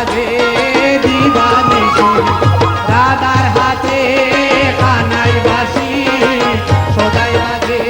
বাজে দিবানিসি রাধার হাতে কানাই বাসি সদাই বাজে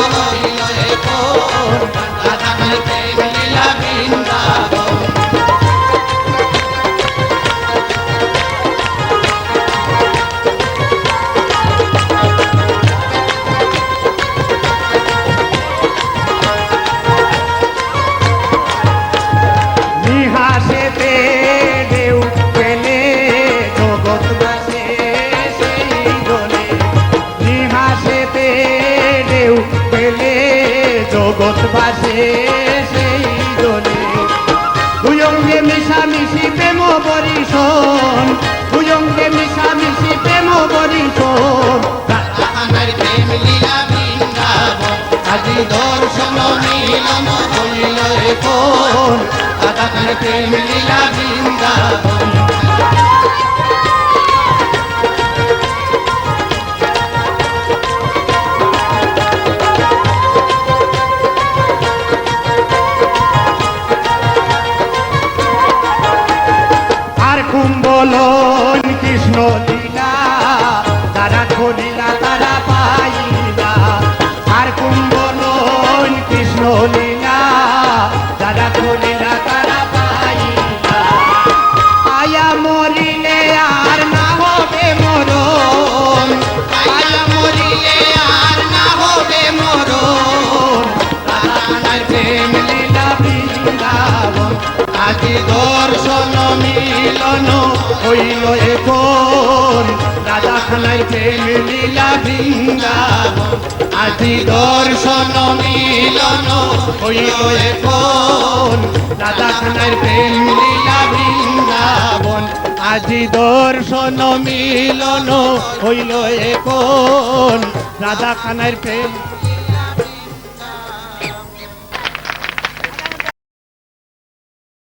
মিলন হইল জগৎ বাসে সেই দলে দুয়ঙ্গে মিশামিশি প্রেম বরিশন দুয়ঙ্গে মিশামিশি প্রেম বরিশন আজি দর্শন মিলন হইল এক রাধাকার প্রেম লীলা বৃন্দাবন বলো আজি দর্শন মিলন হইল এখন। রাধা খানাই প্রেম লীলা বৃন্দাবন। আজি দর্শন মিলন হইল এখন। রাধা খানার প্রেম লীলা বৃন্দাবন। আজি দর্শন মিলন হইল এখন। রাধা খানার প্রেম